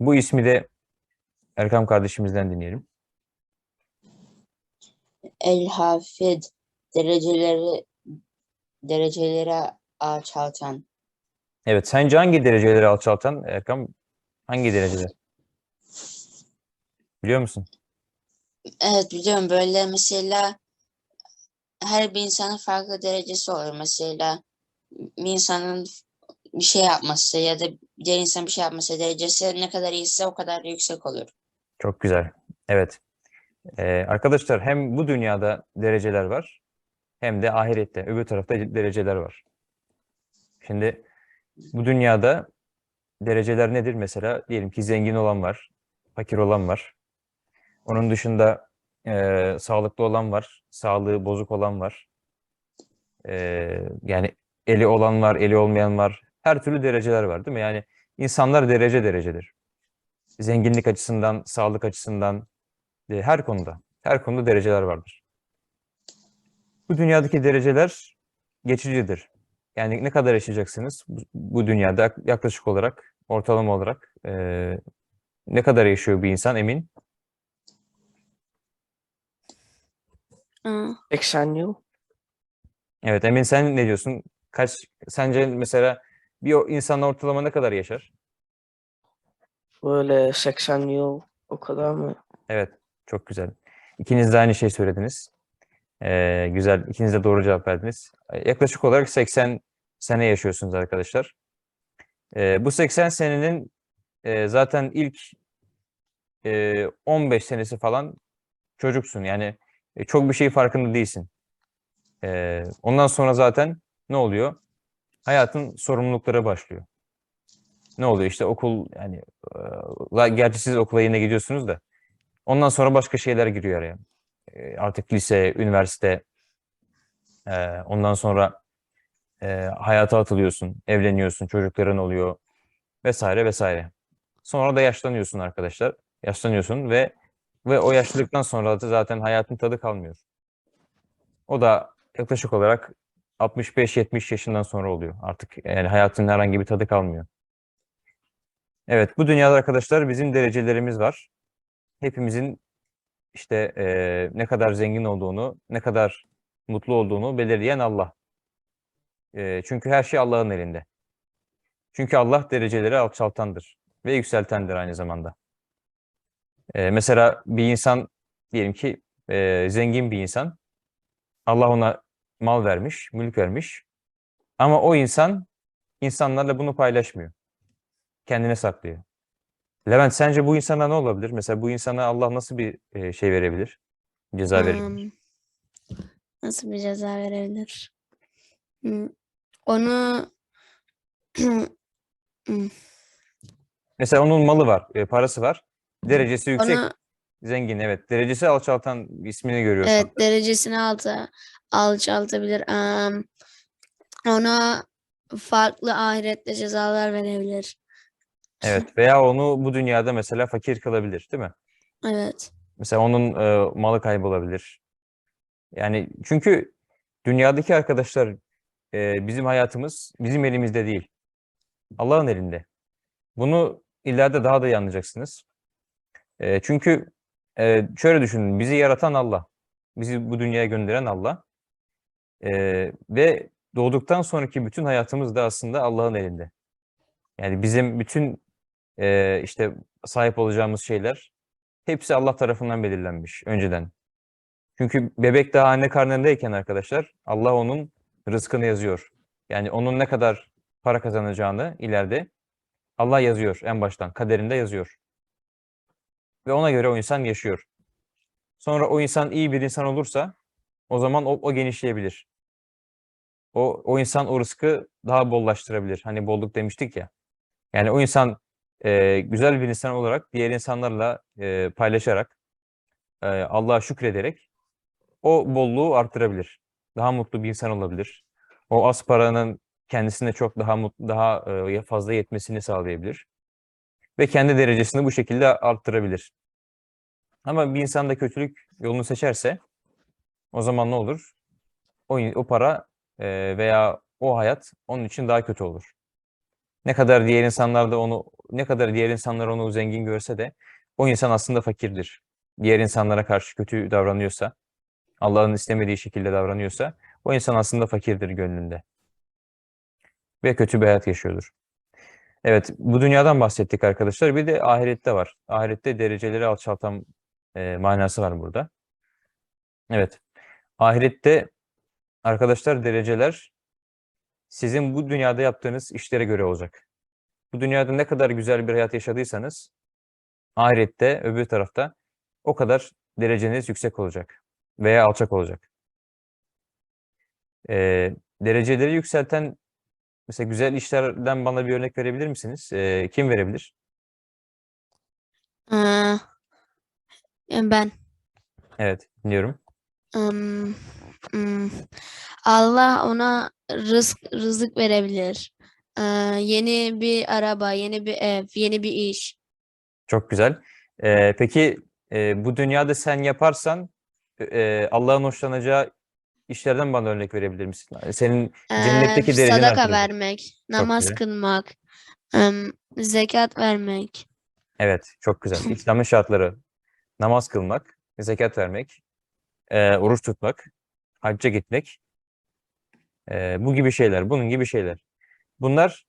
Bu ismi de Erkam kardeşimizden dinleyelim. El Hafid dereceleri dereceleri alçaltan. Evet, sence hangi dereceleri alçaltan Erkam? Hangi dereceler? Biliyor musun? Evet biliyorum böyle mesela her bir insanın farklı derecesi olur. Mesela bir insanın bir şey yapması ya da diğer insan bir şey yapması derecesi ne kadar iyiyse o kadar yüksek olur. Çok güzel. Evet. Ee, arkadaşlar hem bu dünyada dereceler var hem de ahirette öbür tarafta dereceler var. Şimdi bu dünyada dereceler nedir? Mesela diyelim ki zengin olan var, fakir olan var. Onun dışında eee, sağlıklı olan var, sağlığı bozuk olan var. Eee, yani eli olan var, eli olmayan var. Her türlü dereceler var değil mi? Yani insanlar derece derecedir. Zenginlik açısından, sağlık açısından, e, her konuda, her konuda dereceler vardır. Bu dünyadaki dereceler geçicidir. Yani ne kadar yaşayacaksınız bu, bu dünyada yak- yaklaşık olarak, ortalama olarak eee, ne kadar yaşıyor bir insan emin? Aa, 80 yıl. Evet Emin sen ne diyorsun? Kaç sence mesela bir insan ortalama ne kadar yaşar? Böyle 80 yıl o kadar mı? Evet, çok güzel. İkiniz de aynı şey söylediniz. Ee, güzel, ikiniz de doğru cevap verdiniz. Ee, Yaklaşık olarak 80 sene yaşıyorsunuz arkadaşlar. Ee, bu 80 senenin e, zaten ilk e, 15 senesi falan çocuksun. Yani e, çok bir şey farkında değilsin. Ee, ondan sonra zaten ne oluyor? Hayatın sorumlulukları başlıyor. Ne oluyor? İşte okul yani e, gerçi siz okula yine gidiyorsunuz da Ondan sonra başka şeyler giriyor araya. Ee, Artık lise, üniversite, ee, ondan sonra ee, hayata atılıyorsun, evleniyorsun, çocukların oluyor vesaire vesaire. Sonra da yaşlanıyorsun arkadaşlar. Yaşlanıyorsun ve ve o yaşlılıktan sonra da zaten hayatın tadı kalmıyor. O da yaklaşık olarak 65-70 yaşından sonra oluyor. Artık yani hayatın herhangi bir tadı kalmıyor. Evet, bu dünyada arkadaşlar bizim derecelerimiz var hepimizin işte eee, ne kadar zengin olduğunu, ne kadar mutlu olduğunu belirleyen Allah. Eee, çünkü her şey Allah'ın elinde. Çünkü Allah dereceleri alçaltandır ve yükseltendir aynı zamanda. Eee, mesela bir insan diyelim ki eee, zengin bir insan, Allah ona mal vermiş, mülk vermiş. Ama o insan insanlarla bunu paylaşmıyor. Kendine saklıyor. Levent sence bu insana ne olabilir? Mesela bu insana Allah nasıl bir e, şey verebilir? Ceza verebilir. Nasıl bir ceza verebilir? Hmm, Onu Hmm, Mesela onun malı var, e, parası var. Derecesi yüksek, onu zengin evet. Derecesi alçaltan ismini görüyorsun. evet derecesini alta alçaltabilir. Am, ona farklı ahirette cezalar verebilir. Evet veya onu bu dünyada mesela fakir kılabilir, değil mi? Evet. Mesela onun e, malı kaybolabilir. Yani çünkü dünyadaki arkadaşlar e, bizim hayatımız bizim elimizde değil. Allah'ın elinde. Bunu ileride daha da iyi anlayacaksınız. E, çünkü e, şöyle düşünün, bizi yaratan Allah. Bizi bu dünyaya gönderen Allah. E, ve doğduktan sonraki bütün hayatımız da aslında Allah'ın elinde. Yani bizim bütün e, işte sahip olacağımız şeyler hepsi Allah tarafından belirlenmiş önceden. Çünkü bebek daha anne karnındayken arkadaşlar Allah onun rızkını yazıyor. Yani onun ne kadar para kazanacağını ileride Allah yazıyor en baştan. Kaderinde yazıyor. Ve ona göre o insan yaşıyor. Sonra o insan iyi bir insan olursa o zaman o, o genişleyebilir. O, o insan o rızkı daha bollaştırabilir. Hani bolluk demiştik ya. Yani o insan e, güzel bir insan olarak diğer insanlarla e, paylaşarak e, Allah'a şükrederek o bolluğu arttırabilir. Daha mutlu bir insan olabilir. O az paranın kendisine çok daha mutlu, daha e, fazla yetmesini sağlayabilir. Ve kendi derecesini bu şekilde arttırabilir. Ama bir insan da kötülük yolunu seçerse o zaman ne olur? O, o para e, veya o hayat onun için daha kötü olur. Ne kadar diğer insanlar da onu ne kadar diğer insanlar onu zengin görse de o insan aslında fakirdir. Diğer insanlara karşı kötü davranıyorsa, Allah'ın istemediği şekilde davranıyorsa o insan aslında fakirdir gönlünde. Ve kötü bir hayat yaşıyordur. Evet, bu dünyadan bahsettik arkadaşlar. Bir de ahirette var. Ahirette dereceleri alçaltan e, manası var burada. Evet. Ahirette arkadaşlar dereceler sizin bu dünyada yaptığınız işlere göre olacak. Bu dünyada ne kadar güzel bir hayat yaşadıysanız ahirette öbür tarafta o kadar dereceniz yüksek olacak veya alçak olacak. Ee, dereceleri yükselten mesela güzel işlerden bana bir örnek verebilir misiniz? Ee, kim verebilir? Aa, e, ben Evet, dinliyorum. Im, ım, Allah ona rızk rızık verebilir. Ee, yeni bir araba, yeni bir ev, yeni bir iş. Çok güzel. Ee, peki e, bu dünyada sen yaparsan e, Allah'ın hoşlanacağı işlerden bana örnek verebilir misin? Senin Ee, Cennetteki dereceni sadaka artıracak. vermek, namaz güzel. kılmak, ım, zekat vermek. Evet, çok güzel. İslam'ın şartları namaz kılmak, zekat vermek, e, oruç tutmak, hacca gitmek, e, bu gibi şeyler, bunun gibi şeyler. Bunlar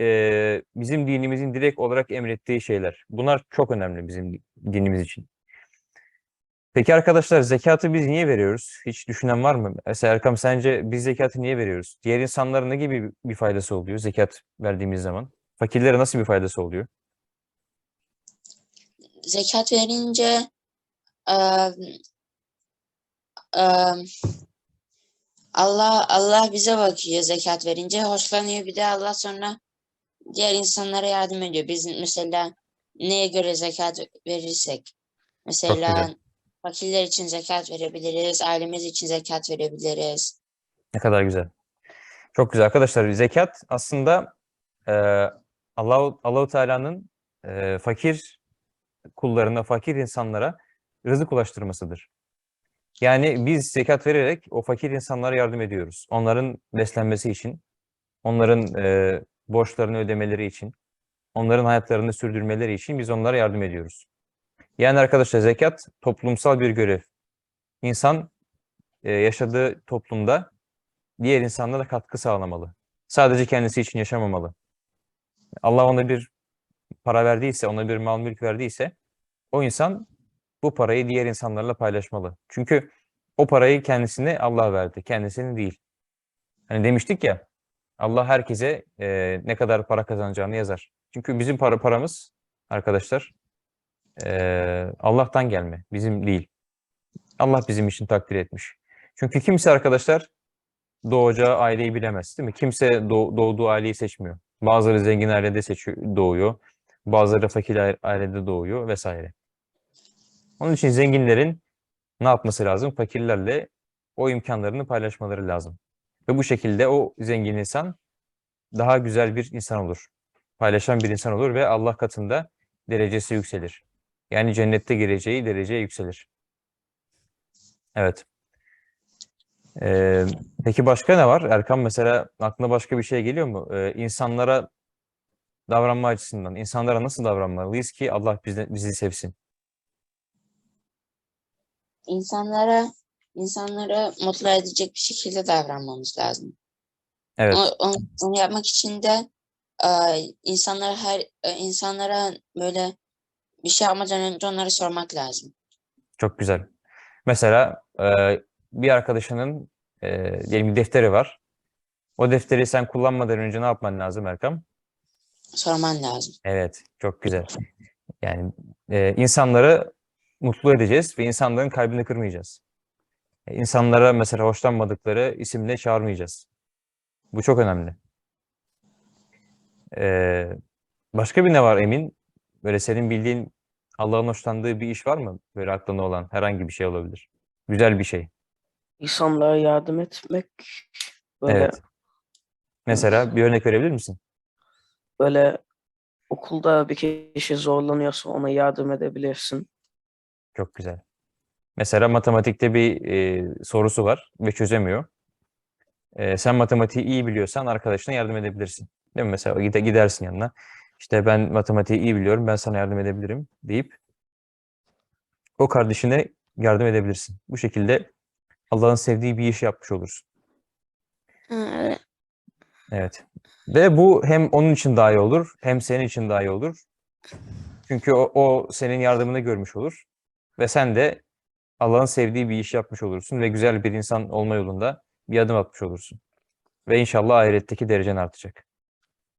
e, bizim dinimizin direkt olarak emrettiği şeyler. Bunlar çok önemli bizim di- dinimiz için. Peki arkadaşlar zekatı biz niye veriyoruz? Hiç düşünen var mı? Mesela Erkam sence biz zekatı niye veriyoruz? Diğer insanlara ne gibi bir faydası oluyor zekat verdiğimiz zaman? Fakirlere nasıl bir faydası oluyor? Zekat verince Allah Allah bize bakıyor zekat verince hoşlanıyor bir de Allah sonra diğer insanlara yardım ediyor. Biz mesela neye göre zekat verirsek mesela fakirler için zekat verebiliriz, ailemiz için zekat verebiliriz. Ne kadar güzel. Çok güzel arkadaşlar. Zekat aslında e, Allahu Allahu Teala'nın e, fakir kullarına, fakir insanlara rızık ulaştırmasıdır. Yani biz zekat vererek o fakir insanlara yardım ediyoruz. Onların beslenmesi için, onların e, borçlarını ödemeleri için, onların hayatlarını sürdürmeleri için biz onlara yardım ediyoruz. Yani arkadaşlar zekat toplumsal bir görev. İnsan e, yaşadığı toplumda diğer insanlara katkı sağlamalı. Sadece kendisi için yaşamamalı. Allah ona bir para verdiyse, ona bir mal mülk verdiyse o insan bu parayı diğer insanlarla paylaşmalı. Çünkü o parayı kendisine Allah verdi, kendisine değil. Hani demiştik ya, Allah herkese e, ne kadar para kazanacağını yazar. Çünkü bizim para paramız arkadaşlar e, Allah'tan gelme, bizim değil. Allah bizim için takdir etmiş. Çünkü kimse arkadaşlar doğacağı aileyi bilemez değil mi? Kimse doğ- doğduğu aileyi seçmiyor. Bazıları zengin ailede seçiyor, doğuyor. Bazıları fakir aile- ailede doğuyor vesaire. Onun için zenginlerin ne yapması lazım? Fakirlerle o imkanlarını paylaşmaları lazım. Ve bu şekilde o zengin insan daha güzel bir insan olur. Paylaşan bir insan olur ve Allah katında derecesi yükselir. Yani cennette gireceği dereceye yükselir. Evet. Ee, peki başka ne var? Erkan mesela aklına başka bir şey geliyor mu? Ee, insanlara davranma açısından, insanlara nasıl davranmalıyız ki Allah bizi, bizi sevsin? İnsanlara insanlara mutlu edecek bir şekilde davranmamız lazım. Evet, Onu, onu yapmak için de eee, insanlara her e, insanlara böyle bir şey yapmadan önce onlara sormak lazım. çok güzel. Mesela e, bir arkadaşının e, diyelim bir defteri var. O defteri sen kullanmadan önce ne yapman lazım Erkan? Sorman lazım. Evet, çok güzel. Yani e, insanları mutlu edeceğiz ve insanların kalbini kırmayacağız. E, İnsanlara mesela hoşlanmadıkları isimle çağırmayacağız. Bu çok önemli. E, başka bir ne var Emin? Böyle senin bildiğin Allah'ın hoşlandığı bir iş var mı? Böyle aklında olan herhangi bir şey olabilir. Güzel bir şey. İnsanlara yardım etmek böyle Evet. Mesela bir örnek verebilir misin? böyle okulda bir kişi zorlanıyorsa ona yardım edebilirsin. Çok güzel. Mesela matematikte bir e, sorusu var ve çözemiyor. E, sen matematiği iyi biliyorsan arkadaşına yardım edebilirsin. Değil mi? Mesela gide, gidersin yanına. işte ben matematiği iyi biliyorum, ben sana yardım edebilirim deyip o kardeşine yardım edebilirsin. Bu şekilde Allah'ın sevdiği bir iş yapmış olursun. Evet. Ve bu hem onun için daha iyi olur, hem senin için daha iyi olur. Çünkü o, o senin yardımını görmüş olur. Ve sen de Allah'ın sevdiği bir iş yapmış olursun ve güzel bir insan olma yolunda bir adım atmış olursun. Ve inşallah ahiretteki derecen artacak.